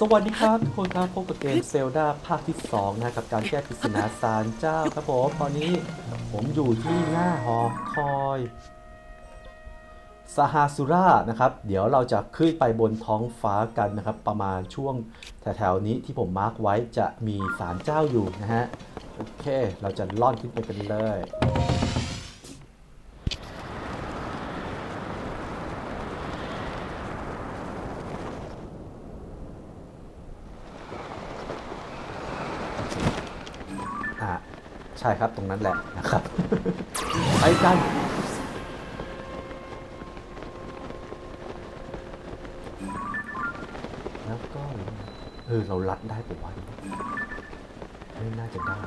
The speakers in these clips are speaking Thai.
สวัสดีครับทุกคนครับพบกับเกมเซลดาภาคที่2นะกับการแก้ปริศนาสารเจ้าครับผมตอนนี้ผมอยู่ที่หน้าหอคอยซาฮาสุรานะครับ เดี๋ยวเราจะขึ้นไปบนท้องฟ้ากันนะครับ ประมาณช่วงแถวๆนี้ที่ผมมาร์กไว้จะมีสารเจ้าอยู่นะฮะ โอเค เราจะล่อนขึ้นไปกันเลย อะใช่ครับตรงนั้นแหละนะครับ ไปกันแล้วก็เออเราลัดได้ผมว่าไม่น่าจะได้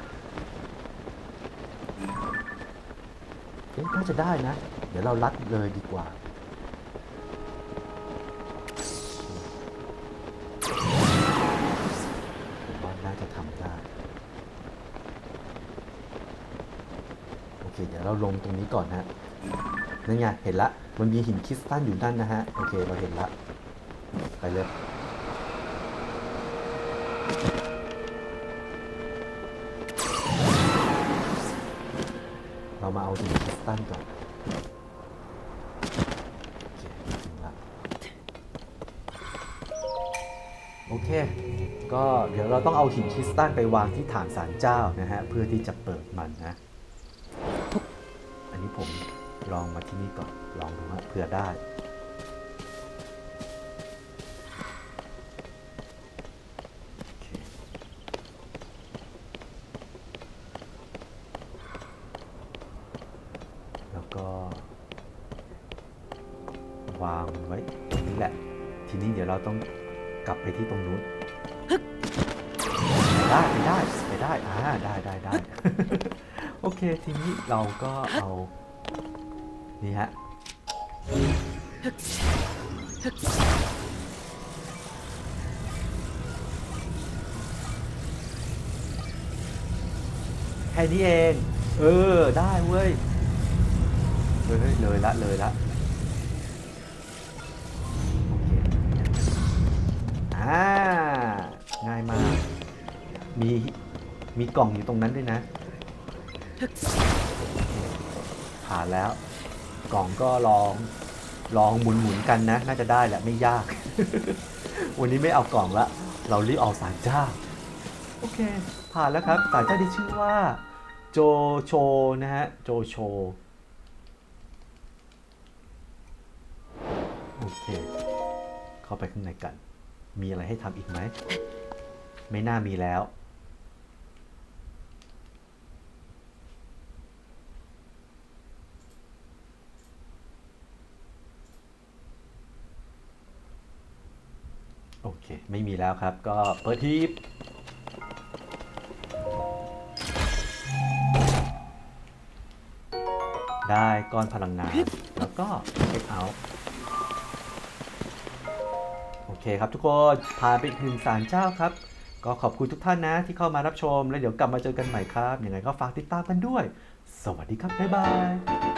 เอ๊ะน่าจะได้นะ เดี๋ยวเราลัดเลยดีกว่า เคเดี๋ยวเราลงตรงนี้ก่อนนะนั่นไงเห็นละ มันมีหินคริสตัลอยู่นั่นนะฮะ โอเค เราเห็นละ ไปเลย เรามาเอาหินคริสตัลก่อนโอเค ก็เดี๋ยวเราต้องเอาหินคริสตัลไปวางที่ฐานศาลเจ้านะฮะ เพื่อที่จะเปิดมันนะ อันนี้ผมลองมาที่นี่ก่อน ลองดูฮะเผื่อได้โอเคแล้วก็ วางไว้ตรงนี้แหละ ทีนี้เดี๋ยวเราต้องกลับไปที่ตรงนู้นไปได้ไปได้ไปได้อ่าได้ได้ได้ โอเคทีนี้เราก็เอา นี่ฮะแค่นี้เอง เออ ได้เว้ยเฮ้ยเลยละเลยละโอเคอ่า ง่ายมาก มี มีกล่องอยู่ตรงนั้นด้วยนะ ผ่านแล้ว กล่องก็ลองลองหมุนหมุนๆกันนะ น่าจะได้แหละไม่ยาก วันนี้ไม่เอากล่องละ เรารีบเอาสารเจ้า โอเค ผ่านแล้วครับสารเจ้าที่ชื่อว่า โจโชนะฮะ โจโช โอเค เข้าไปข้างในกัน มีอะไรให้ทำอีกไหม ไม่น่ามีแล้ว โอเค ไม่มีแล้วครับ ก็เปิดทีปได้ก้อนพลังงาน แล้วก็เช็คเอาท์โอเคครับทุกคนผ่านไปอีกหนึ่งสารเจ้าครับ ก็ขอบคุณทุกท่านนะที่เข้ามารับชม แล้วเดี๋ยวกลับมาเจอกันใหม่ครับ ยังไงก็ฝากติดตามกันด้วย สวัสดีครับ บ๊ายบาย